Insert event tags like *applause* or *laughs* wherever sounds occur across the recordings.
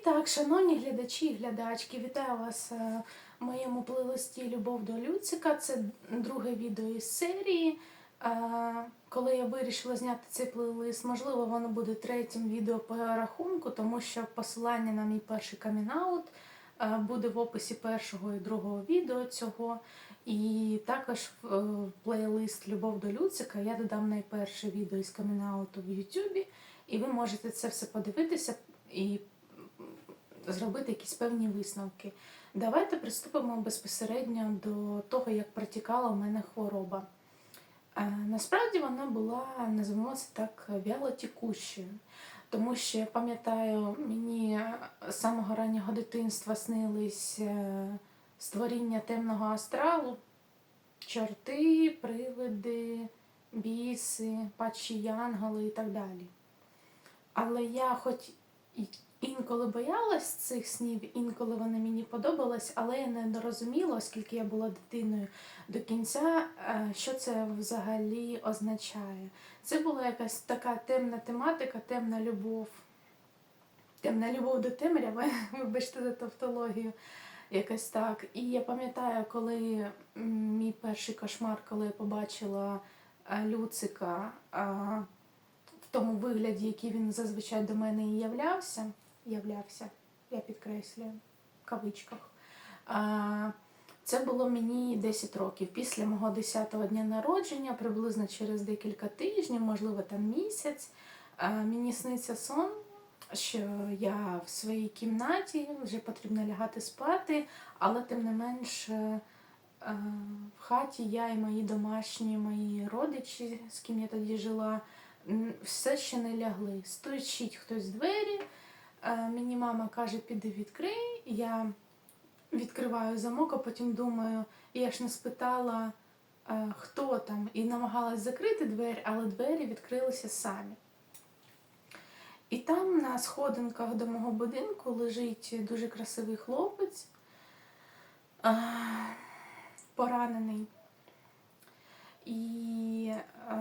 І так, шановні глядачі і глядачки, вітаю вас е, в моєму плейлисті Любов до Люцика. Це друге відео із серії. Е, Коли я вирішила зняти цей плейлист, можливо, воно буде третім відео по рахунку, тому що посилання на мій перший камінаут е, буде в описі першого і другого відео цього. І також в плейлист Любов до Люцика я додам найперше відео із камінауту в Ютубі, і ви можете це все подивитися і зробити якісь певні висновки. Давайте приступимо безпосередньо до того, як протікала у мене хвороба. Е, Насправді вона була, називаємо це так, вялотікущою. Тому що я пам'ятаю, мені з самого раннього дитинства снились е, створіння темного астралу, чорти, привиди, біси, падші янголи і так далі. Але я хоч інколи боялась цих снів, інколи вони мені подобались, але я не розуміла, оскільки я була дитиною до кінця, е, що це взагалі означає. Це була якась така темна тематика, темна любов. Темна любов до темряви, *laughs* вибачте за тавтологію, якось так. І я пам'ятаю, коли мій перший кошмар, коли я побачила е, Люцика е, в тому вигляді, який він зазвичай до мене і являвся, являвся, я підкреслюю, в кавичках. Це було мені 10 років. Після мого 10-го дня народження, приблизно через декілька тижнів, можливо, там місяць, мені сниться сон, що я в своїй кімнаті, вже потрібно лягати спати, але тим не менш. е, е, В хаті я і мої домашні, мої родичі, з ким я тоді жила, все ще не лягли. Стучить хтось в двері, Мені мама каже, піди відкрий. Я відкриваю замок, а потім думаю, я ж не спитала, е, хто там, і намагалась закрити двері, але двері відкрилися самі. І там на сходинках до мого будинку лежить дуже красивий хлопець, е, поранений. І е,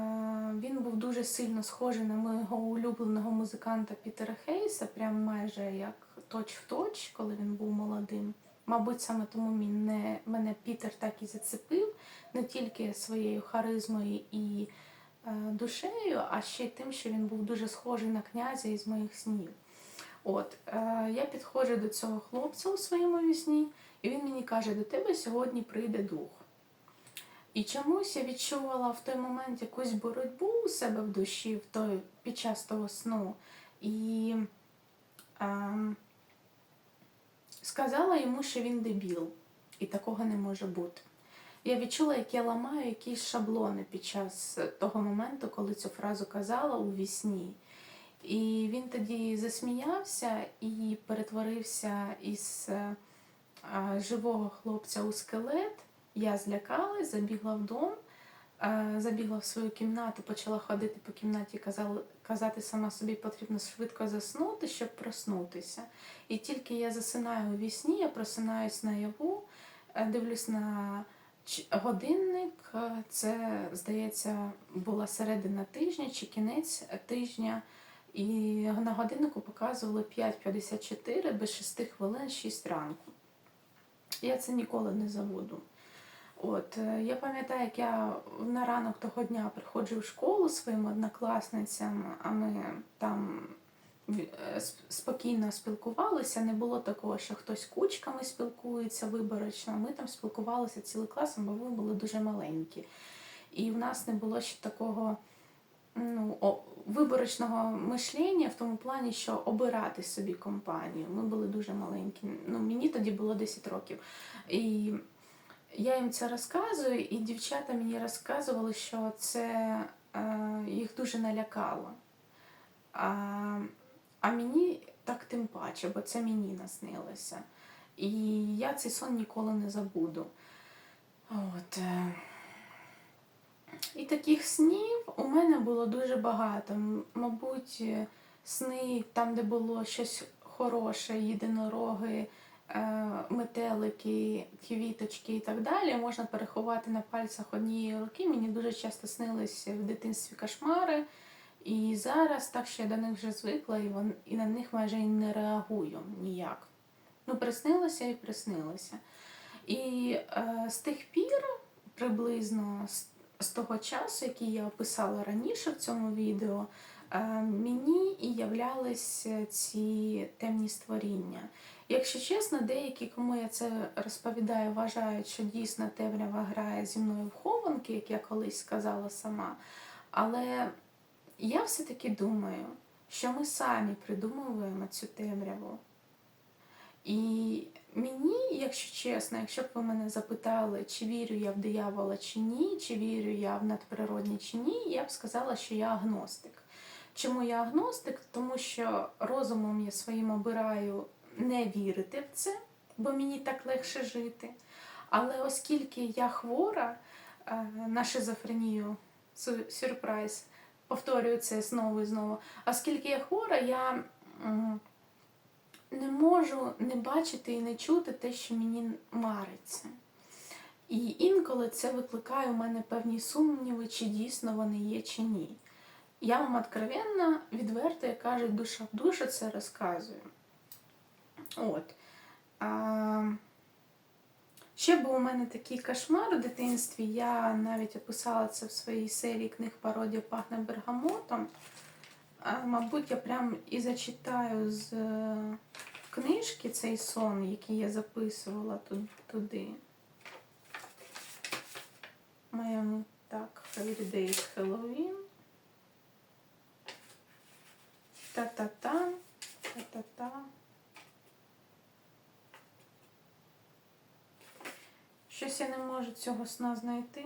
він був дуже сильно схожий на мого улюбленого музиканта Пітера Хейса, прям майже як точ в точ, коли він був молодим. Мабуть, саме тому мене, мене Пітер так і зацепив не тільки своєю харизмою і е, душею, а ще й тим, що він був дуже схожий на князя із моїх снів. От, е, я підходжу до цього хлопця у своєму вісні, і він мені каже: до тебе сьогодні прийде дух. І чомусь я відчувала в той момент якусь боротьбу у себе в душі в той, під час того сну. І ем, сказала йому, що він дебіл, і такого не може бути. Я відчула, як я ламаю якісь шаблони під час того моменту, коли цю фразу казала у вісні. І він тоді засміявся і перетворився із е, е, живого хлопця у скелет. Я злякалась, забігла в дом, е, забігла в свою кімнату, почала ходити по кімнаті, казала, казати сама собі, потрібно швидко заснути, щоб проснутися. І тільки я засинаю у вісні, я просинаюсь наяву, е, дивлюсь на годинник. е, Це, здається, була середина тижня чи кінець тижня. І на годиннику показували 5.54 без 6 хвилин 6 ранку. Я це ніколи не забуду. От, е, я пам'ятаю, як я на ранок того дня приходжу в школу своїм однокласницям, а ми там е, спокійно спілкувалися. Не було такого, що хтось кучками спілкується виборочно. Ми там спілкувалися цілий класом, бо ми були дуже маленькі. І в нас не було ще такого ну, виборочного мишлення в тому плані, що обирати собі компанію. Ми були дуже маленькі. Ну, мені тоді було 10 років. І я їм це розказую, і дівчата мені розказували, що це е, їх дуже налякало. А, а мені так тим паче, бо це мені наснилося. І я цей сон ніколи не забуду. От. е. І таких снів у мене було дуже багато. Мабуть, е, сни там, де було щось хороше, єдинороги, метелики, квіточки і так далі, можна переховати на пальцях однієї руки. Мені дуже часто снились в дитинстві кошмари, І зараз так що я до них вже звикла, і, вон, і на них майже і не реагую ніяк. Ну, приснилося і приснилося. І е, з тих пір, приблизно з, з того часу, який я описала раніше в цьому відео, е, мені і являлися ці темні створіння. Якщо чесно, деякі, кому я це розповідаю, вважають, що дійсно темрява грає зі мною в хованки, як я колись сказала сама. Але я все-таки думаю, що ми самі придумуємо цю темряву. І мені, якщо чесно, якщо б ви мене запитали, чи вірю я в диявола чи ні, чи вірю я в надприродні чи ні, я б сказала, що я агностик. Чому я агностик? Тому що розумом я своїм обираю не вірити в це, бо мені так легше жити. Але оскільки я хвора е, на шизофренію, сю- сюрприз, повторюю це знову і знову. Оскільки я хвора, я не можу не бачити і не чути те, що мені мариться. І інколи це викликає у мене певні сумніви, чи дійсно вони є, чи ні. Я вам откровенно, відверто, як кажуть, душа в душу це розказую. От. А, ще був у мене такий кошмар у дитинстві. Я навіть описала це в своїй серії книг пародія пахне бергамотом. А, мабуть, я прям і зачитаю з е, книжки цей сон, який я записувала туди. Моєму так, Holidays Halloween. Та-та-та, та-та-та. Щось я не можу цього сна знайти.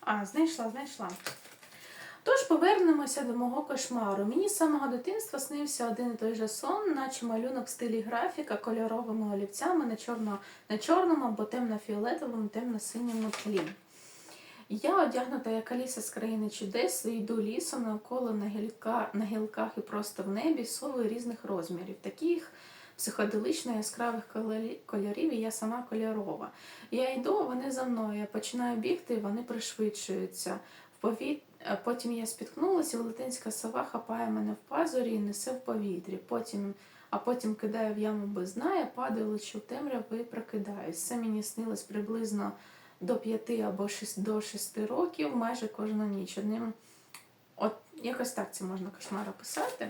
А, знайшла, знайшла. Повернемося до мого кошмару. Мені з самого дитинства снився один і той же сон, наче малюнок в стилі графіка кольоровими олівцями на, чорно, на чорному або темно-фіолетовому, темно-синьому тлі. Я одягнута як Аліса з країни чудес, йду лісом навколо на, гілка, на гілках і просто в небі сови різних розмірів, таких психоделично яскравих кольорів, і я сама кольорова. Я йду, вони за мною. Я починаю бігти, і вони пришвидшуються. В повіт... а Потім я спіткнулася, і велетенська сова хапає мене в пазурі і несе в повітрі. Потім... А потім кидає в яму без дна, я падаю, лечу в темряву і прокидаюсь. Це мені снилось приблизно до 5 або 6, до 6 років, майже кожну ніч. Одним, от якось так це можна кошмар описати.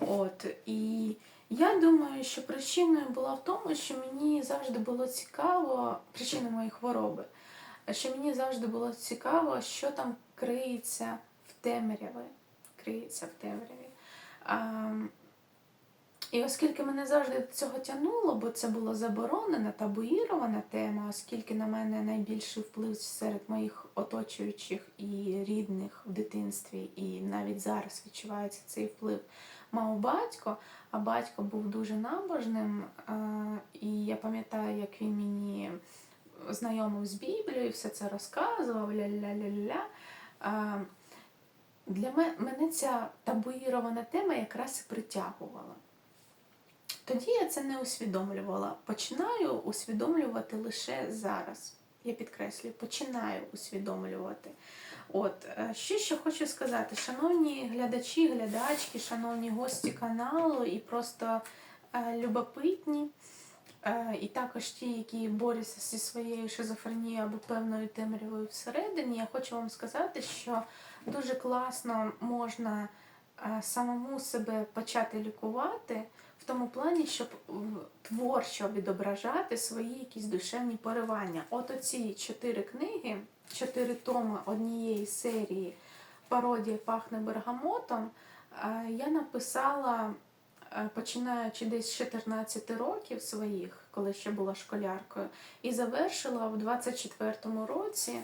От, і я думаю, що причиною була в тому, що мені завжди було цікаво, причина моєї хвороби, що мені завжди було цікаво, що там криється в темряві. Криється в темряві. А, і оскільки мене завжди до цього тягнуло, бо це була заборонена, табуїрована тема, оскільки на мене найбільший вплив серед моїх оточуючих і рідних в дитинстві, і навіть зараз відчувається цей вплив, мав батько, а батько був дуже набожним. І я пам'ятаю, як він мені знайомив з Біблією, все це розказував, ля-ля-ля-ля. Для мене ця табуїрована тема якраз і притягувала. Тоді я це не усвідомлювала. Починаю усвідомлювати лише зараз. Я підкреслюю, починаю усвідомлювати. От, е, ще що хочу сказати, шановні глядачі, глядачки, шановні гості каналу і просто е, любопитні, і також ті, які борються зі своєю шизофренією або певною темрявою всередині, я хочу вам сказати, що дуже класно можна е, самому себе почати лікувати в тому плані, щоб творчо відображати свої якісь душевні поривання. От оці чотири книги, чотири томи однієї серії пародія пахне бергамотом. е, Я написала, е, починаючи десь з 14 років своїх, коли ще була школяркою, і завершила в 24-му році,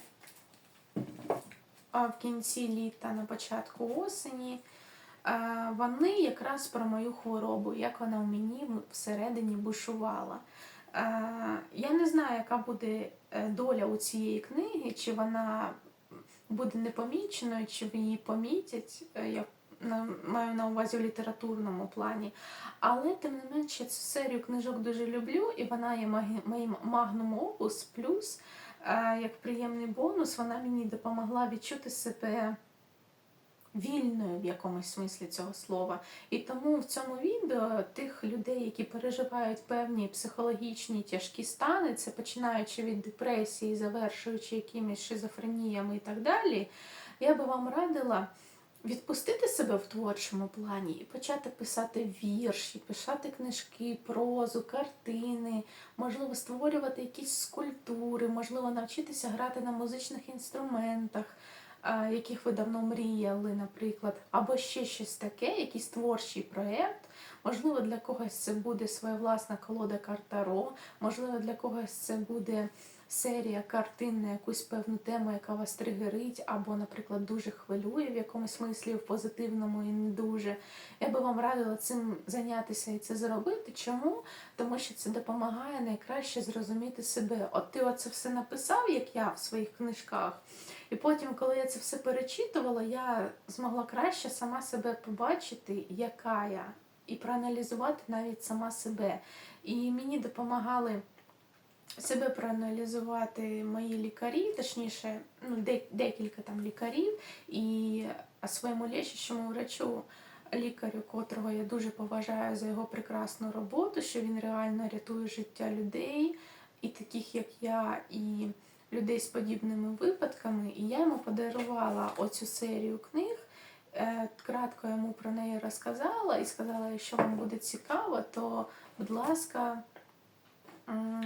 в кінці літа, на початку осені. Е, Вони якраз про мою хворобу, як вона в мені всередині бушувала. Е, Я не знаю, яка буде е, доля у цієї книги, чи вона буде непоміченою, чи її помітять, е, я на- маю на увазі в літературному плані. Але тим не менше цю серію книжок дуже люблю, і вона є моїм магнум опус. Плюс, е, як приємний бонус, вона мені допомогла відчути себе вільною в якомусь смислі цього слова. І тому в цьому відео тих людей, які переживають певні психологічні тяжкі стани, це починаючи від депресії, завершуючи якимись шизофреніями і так далі, я би вам радила. Відпустити себе в творчому плані і почати писати вірші, писати книжки, прозу, картини, можливо, створювати якісь скульптури, можливо, навчитися грати на музичних інструментах, яких ви давно мріяли, наприклад, або ще щось таке, якийсь творчий проєкт. Можливо, для когось це буде своя власна колода картаро, можливо, для когось це буде серія картин на якусь певну тему, яка вас тригерить, або, наприклад, дуже хвилює в якомусь смислі, в позитивному і не дуже. Я би вам радила цим зайнятися і це зробити. Чому? Тому що це допомагає найкраще зрозуміти себе. От ти оце все написав, як я в своїх книжках. І потім, коли я це все перечитувала, я змогла краще сама себе побачити, яка я, і проаналізувати навіть сама себе. І мені допомагали себе проаналізувати мої лікарі, точніше, ну, декілька там лікарів, і своєму лічащому врачу, лікарю, котрого я дуже поважаю за його прекрасну роботу, що він реально рятує життя людей, і таких як я, і людей з подібними випадками. І я йому подарувала оцю серію книг. Е, Кратко йому про неї розказала і сказала, якщо вам буде цікаво, то, будь ласка,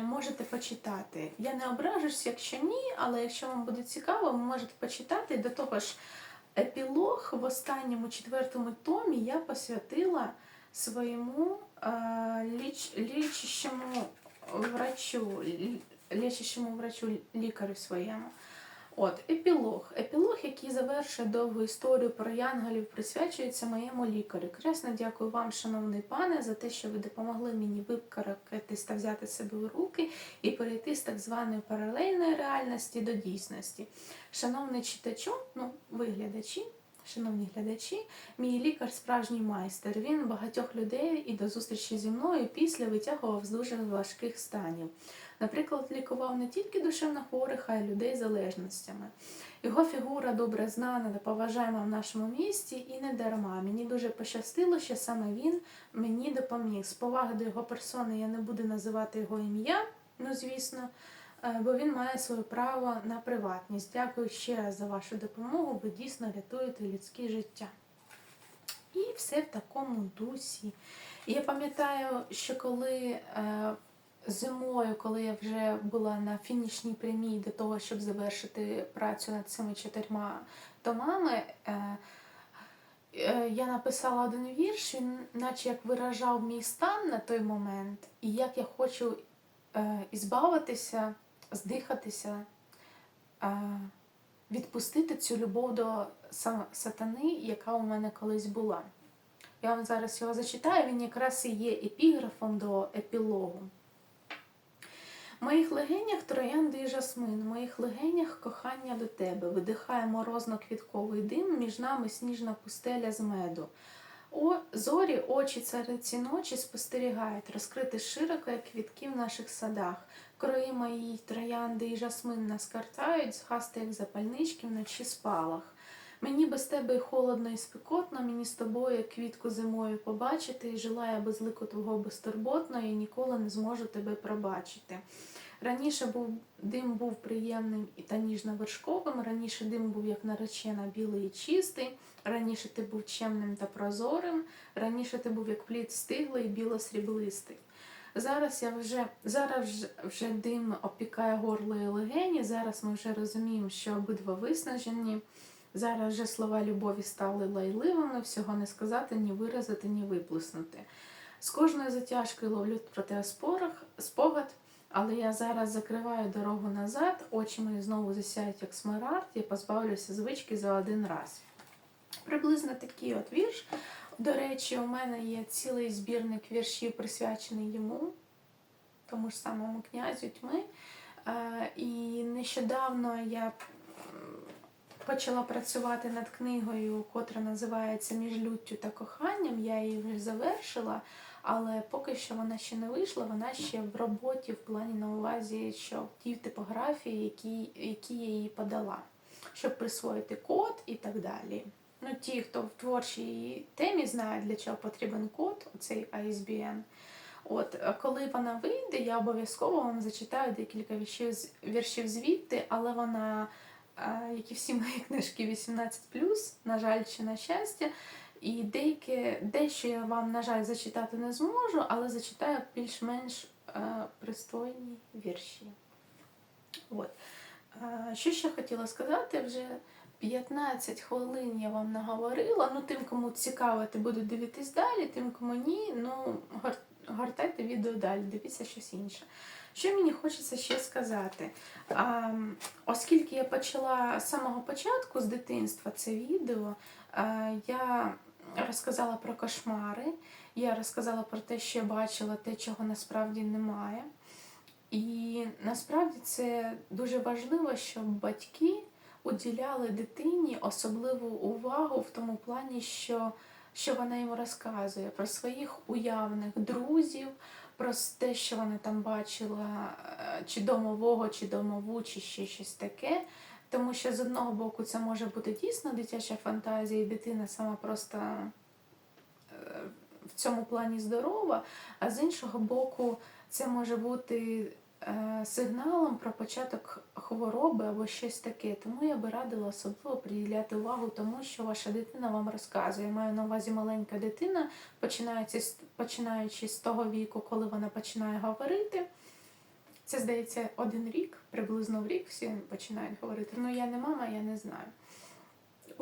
можете почитати. Я не ображусь, якщо ні, але якщо вам буде цікаво, ви можете почитати. До того ж, епілог в останньому четвертому томі я посвятила своєму е, ліч, лічащому врачу, лі- лічащому врачу лікарю своєму. От, епілог. Епілог, який завершує довгу історію про янголів, присвячується моєму лікарю. Красно дякую вам, шановний пане, за те, що ви допомогли мені викаракатись та взяти себе в руки і перейти з так званої паралельної реальності до дійсності. Шановний читачу, ну, ви глядачі, шановні глядачі, мій лікар справжній майстер. Він багатьох людей і до зустрічі зі мною після витягував з дуже важких станів. Наприклад, лікував не тільки душевнохворих, а й людей з залежностями. Його фігура добре знана та поважаема в нашому місті і не дарма. Мені дуже пощастило, що саме він мені допоміг. З поваги до його персони я не буду називати його ім'я, ну звісно, е, бо він має своє право на приватність. Дякую ще раз за вашу допомогу. Ви дійсно рятуєте людське життя. І все в такому дусі. Я пам'ятаю, що коли е, зимою, коли я вже була на фінішній прямій до того, щоб завершити працю над цими чотирма томами, е, е, я написала один вірш, він наче як виражав мій стан на той момент, і як я хочу е, ізбавитися, здихатися, відпустити цю любов до сатани, яка у мене колись була. Я вам зараз його зачитаю, він якраз і є епіграфом до епілогу. В моїх легенях троянди і жасмин, в моїх легенях кохання до тебе, видихає морозно-квітковий дим, між нами сніжна пустеля з меду. О, зорі, очі цариці ночі спостерігають, розкрити широко, як квітки в наших садах. Крої мої троянди і жасмин нас картають, згасти, як запальнички вночі спалах. Мені без тебе холодно, і спекотно, мені з тобою квітку зимою побачити, і жила я без лику твого безтурботно, і ніколи не зможу тебе пробачити. Раніше був дим був приємним та ніжно-вершковим, раніше дим був як наречена білий і чистий, раніше ти був чемним та прозорим, раніше ти був як плід стиглий і біло-сріблистий. Зараз я вже зараз вже дим опікає горло і легені. Зараз ми вже розуміємо, що обидва виснажені. Зараз вже слова любові стали лайливими, всього не сказати, ні виразити, ні виплеснути. З кожною затяжкою ловлю про спорах, спогад, але я зараз закриваю дорогу назад, очі мої знову засяють як смарагд, я позбавлюся звички за один раз. Приблизно такий от вірш. До речі, у мене є цілий збірник віршів, присвячений йому, тому ж самому князю тьми. Е, І нещодавно я почала працювати над книгою, котра називається Між люттю та коханням. Я її вже завершила, але поки що вона ще не вийшла, вона ще в роботі в плані на увазі, що в тій типографії, які, які я її подала, щоб присвоїти код і так далі. Ну, ті, хто в творчій темі знає, для чого потрібен код, цей ISBN. От, коли вона вийде, я обов'язково вам зачитаю декілька віршів, віршів звідти, але вона, як і всі мої книжки, 18+, на жаль, чи на щастя. І деяке, дещо я вам, на жаль, зачитати не зможу, але зачитаю більш-менш пристойні вірші. От. Що ще хотіла сказати, вже 15 хвилин я вам наговорила. Ну, тим, кому цікаво, ти буде дивитись далі, тим, кому ні, ну, гортайте відео далі, дивіться щось інше. Що мені хочеться ще сказати? А, оскільки я почала з самого початку, з дитинства, це відео, я розказала про кошмари, я розказала про те, що я бачила, те, чого насправді немає. І насправді це дуже важливо, щоб батьки уділяли дитині особливу увагу в тому плані, що, що вона йому розказує про своїх уявних друзів, про те, що вона там бачила, е, чи домового, чи домову, чи ще щось таке. Тому що з одного боку це може бути дійсно дитяча фантазія, і дитина сама просто е, в цьому плані здорова, а з іншого боку, це може бути сигналом про початок хвороби або щось таке. Тому я би радила особливо приділяти увагу тому, що ваша дитина вам розказує. Я маю на увазі маленька дитина, починаючи з того віку, коли вона починає говорити. Це здається один рік, приблизно в рік всі починають говорити. Ну я не мама, я не знаю.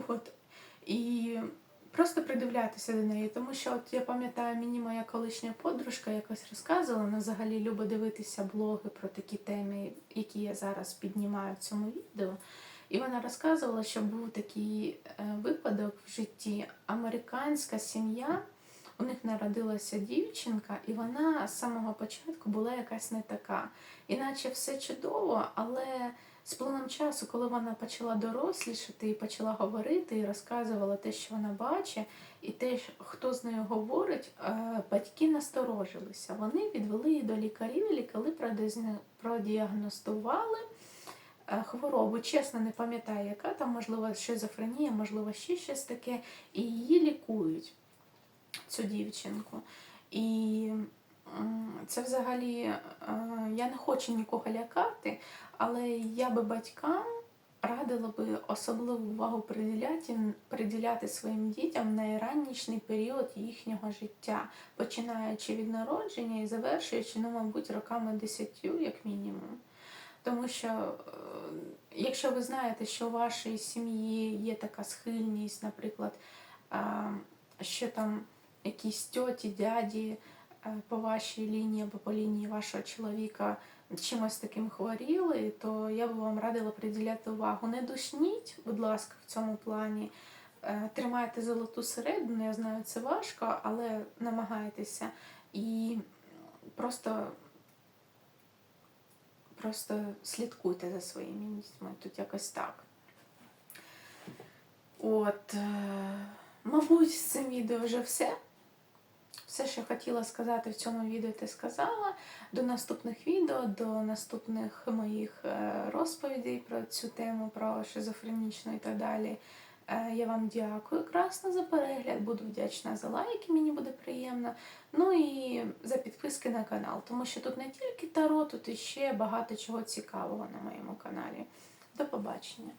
От. І просто придивлятися до неї, тому що от я пам'ятаю, мені моя колишня подружка якось розказувала, вона взагалі любить дивитися блоги про такі теми, які я зараз піднімаю в цьому відео. І вона розказувала, що був такий е, випадок в житті. Американська сім'я, у них народилася дівчинка, і вона з самого початку була якась не така. Іначе все чудово, але плином часу, коли вона почала дорослішати і почала говорити і розказувала те, що вона бачить, і те, хто з нею говорить, е, батьки насторожилися. Вони відвели її до лікарів, лікарі продіагностували е, хворобу. Чесно, не пам'ятаю, яка там, можливо, шизофренія, можливо, ще щось таке, і її лікують, цю дівчинку. І це взагалі е, я не хочу нікого лякати, але я би батькам радила би особливу увагу приділяти, приділяти своїм дітям в найранніший період їхнього життя, починаючи від народження і завершуючи, ну, мабуть, роками десятью, як мінімум. Тому що, е, якщо ви знаєте, що у вашій сім'ї є така схильність, наприклад, е, що там якісь тьоті, дяді по вашій лінії або по лінії вашого чоловіка чимось таким хворіли, то я би вам радила приділяти увагу. Не душніть, будь ласка, в цьому плані. Е, Тримайте золоту середину, я знаю, це важко, але намагайтеся. І просто, просто слідкуйте за своїми дітьми. Тут якось так. От, е, мабуть, з цим відео вже все. Все, що хотіла сказати в цьому відео, ти сказала. До наступних відео, до наступних моїх е, розповідей про цю тему, про шизофренічну і так далі. Е, Я вам дякую красно за перегляд, буду вдячна за лайки, мені буде приємно. Ну і за підписки на канал, тому що тут не тільки таро, тут іще багато чого цікавого на моєму каналі. До побачення!